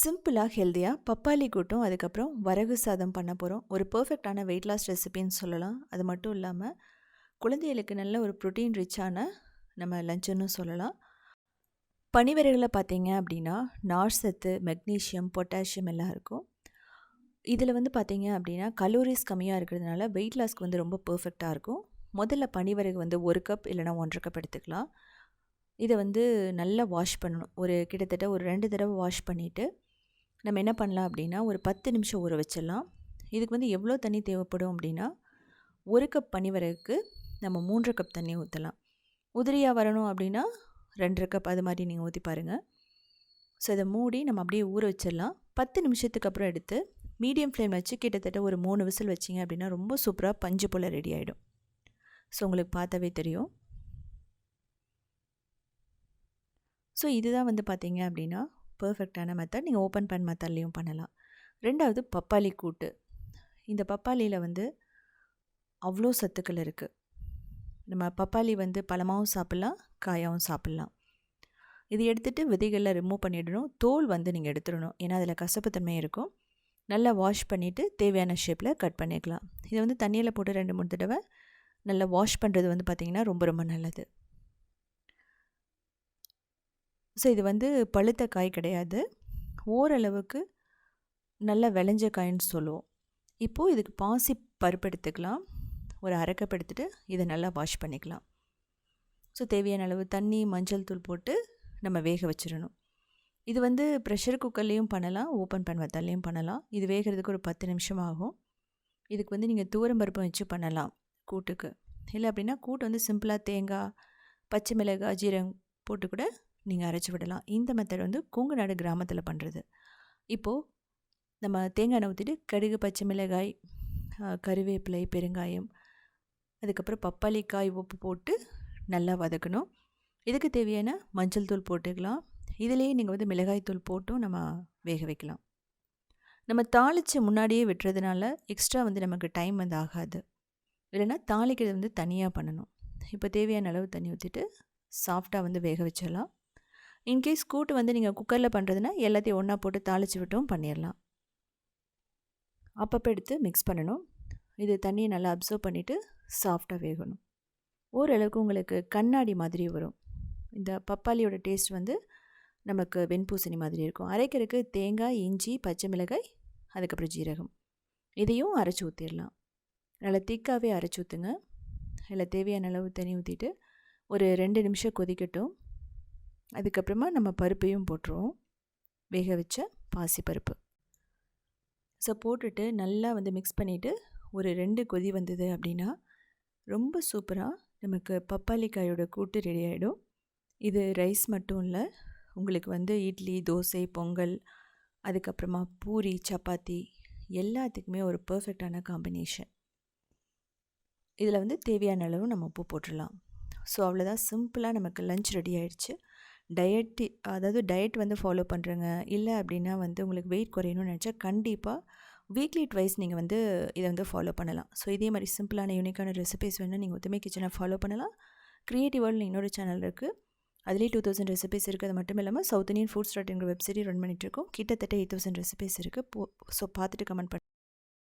சிம்பிளாக ஹெல்த்தியாக பப்பாளி கூட்டும் அதுக்கப்புறம் வரகு சாதம் பண்ண போகிறோம் ஒரு பர்ஃபெக்டான வெயிட் லாஸ் ரெசிபின்னு சொல்லலாம். அது மட்டும் இல்லாமல் குழந்தைகளுக்கு நல்ல ஒரு ப்ரோட்டீன் ரிச்சான நம்ம லஞ்சுன்னு சொல்லலாம். பனிவரைகளை பார்த்தீங்க அப்படின்னா நார்சத்து மெக்னீஷியம் பொட்டாசியம் எல்லாம் இருக்கும். இதில் வந்து பார்த்தீங்க அப்படின்னா கலோரிஸ் கம்மியாக இருக்கிறதுனால வெயிட் லாஸ்க்கு வந்து ரொம்ப பர்ஃபெக்டாக இருக்கும். முதல்ல பனிவரகு வந்து ஒரு கப் இல்லைனா ஒன்றரை கப் எடுத்துக்கலாம். இதை வந்து நல்லா வாஷ் பண்ணணும். ஒரு கிட்டத்தட்ட ஒரு ரெண்டு தடவை வாஷ் பண்ணிவிட்டு நம்ம என்ன பண்ணலாம் அப்படின்னா ஒரு பத்து நிமிஷம் ஊற வச்சிடலாம். இதுக்கு வந்து எவ்வளோ தண்ணி தேவைப்படும் அப்படின்னா ஒரு கப் பனிவரகுக்கு நம்ம மூன்றரை கப் தண்ணி ஊற்றலாம் உதிரியாக வரணும் அப்படின்னா ரெண்டரை கப் அது மாதிரி நீங்கள் ஊற்றி பாருங்கள் ஸோ இதை மூடி நம்ம அப்படியே ஊற வச்சிடலாம். பத்து நிமிஷத்துக்கு அப்புறம் எடுத்து மீடியம் ஃப்ளேம் வச்சு கிட்டத்தட்ட ஒரு மூணு விசில் வச்சிங்க அப்படின்னா ரொம்ப சூப்பராக பஞ்சு போல் ரெடி ஆகிடும் ஸோ உங்களுக்கு பார்த்தாவே தெரியும். ஸோ இதுதான் வந்து பார்த்தீங்க அப்படின்னா பர்ஃபெக்டான மெத்தட் நீங்கள் ஓப்பன் பேன் மெத்தட்லேயும் பண்ணலாம். ரெண்டாவது பப்பாளி கூட்டு. இந்த பப்பாளியில் வந்து அவ்வளோ சத்துக்கள் இருக்குது நம்ம பப்பாளி வந்து பழமாகவும் சாப்பிட்லாம் காயாகவும் சாப்பிட்லாம். இது எடுத்துகிட்டு விதைகளில் ரிமூவ் பண்ணிடணும். தோல் வந்து நீங்கள் எடுத்துடணும். ஏன்னா அதில் கசப்புத்தன்மை இருக்கும். நல்லா வாஷ் பண்ணிவிட்டு தேவையான ஷேப்பில் கட் பண்ணிக்கலாம். இதை வந்து தண்ணியில் போட்டு ரெண்டு மூணு தடவை நல்லா வாஷ் பண்ணுறது வந்து பார்த்திங்கன்னா ரொம்ப ரொம்ப நல்லது. ஸோ இது வந்து பழுத்த காய் கிடையாது. ஓரளவுக்கு நல்லா விளைஞ்ச காயின்னு சொல்லுவோம். இப்போது இதுக்கு பாசி பருப்பு எடுத்துக்கலாம். ஒரு அரைக்கப் எடுத்துகிட்டு இதை நல்லா வாஷ் பண்ணிக்கலாம். ஸோ தேவையான அளவு தண்ணி மஞ்சள் தூள் போட்டு நம்ம வேக வச்சிடணும். இது வந்து ப்ரெஷர் குக்கர்லேயும் பண்ணலாம் ஓப்பன் பேன் பண்ணலாம். இது வேகிறதுக்கு ஒரு பத்து நிமிஷம் ஆகும். இதுக்கு வந்து நீங்கள் தூரம் பருப்பு வச்சு பண்ணலாம் கூட்டுக்கு. இல்லை அப்படின்னா கூட்டு வந்து சிம்பிளாக தேங்காய் பச்சை மிளகாய் ஜீரகம் போட்டு கூட நீங்கள் அரைச்சி விடலாம். இந்த மெத்தட் வந்து கொங்குநாடு கிராமத்தில் பண்ணுறது இப்போது நம்ம தேங்காய் எண்ணெய் ஊற்றிட்டு கடுகு பச்சை மிளகாய் கருவேப்பிலை பெருங்காயம் அதுக்கப்புறம் பப்பாளிக்காய் உப்பு போட்டு நல்லா வதக்கணும். இதுக்கு தேவையான மஞ்சள் தூள் போட்டுக்கலாம். இதிலேயே நீங்கள் வந்து மிளகாய் தூள் போட்டும் நம்ம வேக வைக்கலாம். நம்ம தாளித்து முன்னாடியே விட்டுறதுனால எக்ஸ்ட்ரா வந்து நமக்கு டைம் வந்து ஆகாது. இல்லைன்னா தாளிக்கிறது வந்து தனியாக பண்ணணும். இப்போ தேவையான அளவு தண்ணி ஊற்றிட்டு சாஃப்டாக வந்து வேக வச்சிடலாம். இன்கேஸ் கூட்டு வந்து நீங்கள் குக்கரில் பண்ணுறதுனா எல்லாத்தையும் ஒன்றா போட்டு தாளித்து விட்டும் பண்ணிடலாம் அப்பப்போ எடுத்து மிக்ஸ் பண்ணணும். இது தண்ணியை நல்லா அப்சர்வ் பண்ணிவிட்டு சாஃப்டாக வேகணும். ஓரளவுக்கு உங்களுக்கு கண்ணாடி மாதிரி வரும். இந்த பப்பாளியோட டேஸ்ட் வந்து நமக்கு வெண்பூசணி மாதிரி இருக்கும். அரைக்கிறதுக்கு தேங்காய் இஞ்சி பச்சை மிளகாய் அதுக்கப்புறம் ஜீரகம். இதையும் அரைச்சி ஊற்றிடலாம் நல்லா திக்காகவே அரைச்சி ஊற்றுங்க இல்லை தேவையான அளவு தண்ணி ஊற்றிட்டு ஒரு ரெண்டு நிமிஷம் கொதிக்கட்டும். அதுக்கப்புறமா நம்ம பருப்பையும் போட்டுருவோம். வேக வச்ச பாசிப்பருப்பு. ஸோ போட்டுட்டு நல்லா வந்து மிக்ஸ் பண்ணிவிட்டு ஒரு ரெண்டு கொதி வந்தது அப்படின்னா ரொம்ப சூப்பராக நமக்கு பப்பாளிக்காயோட கூட்டு ரெடி ஆகிடும் இது ரைஸ் மட்டும் இல்லை உங்களுக்கு வந்து இட்லி தோசை பொங்கல் அதுக்கப்புறமா பூரி சப்பாத்தி எல்லாத்துக்குமே ஒரு பர்ஃபெக்டான காம்பினேஷன் இதில் வந்து தேவையான அளவு நம்ம உப்பு போட்டுடலாம். ஸோ அவ்வளோதான் சிம்பிளாக நமக்கு லஞ்ச் ரெடி ஆகிடுச்சு டயட்டி அதாவது டயட் வந்து ஃபாலோ பண்ணுறங்க இல்லை அப்படின்னா வந்து உங்களுக்கு வெயிட் குறையணும்னு நினச்சா கண்டிப்பாக வீக்லி ட்வைஸ் நீங்கள் வந்து இதை வந்து ஃபாலோ பண்ணலாம். ஸோ இதே மாதிரி சிம்பிளான யூனிக்கான ரெசிபிஸ் வேணால் நீங்கள் ஒத்துமை கிச்சனை ஃபாலோ பண்ணலாம். க்ரியேட்டிவ் வேர்ல்டு இன்னொரு சேனல் இருக்குது அதுலேயே டூ தௌசண்ட் ரெசிபிஸ் இருக்குது அது மட்டும் இல்லாமல் சவுத் இந்தியன் ஃபுட் ஸ்டார்ட்ங்கிற வெப்சைட் ரன் பண்ணிகிட்ருக்கோம் கிட்டத்தட்ட எயிட் தௌசண்ட் ரெசிபிஸ் இருக்குது போ ஸோ பார்த்துட்டு கமெண்ட் பண்ணி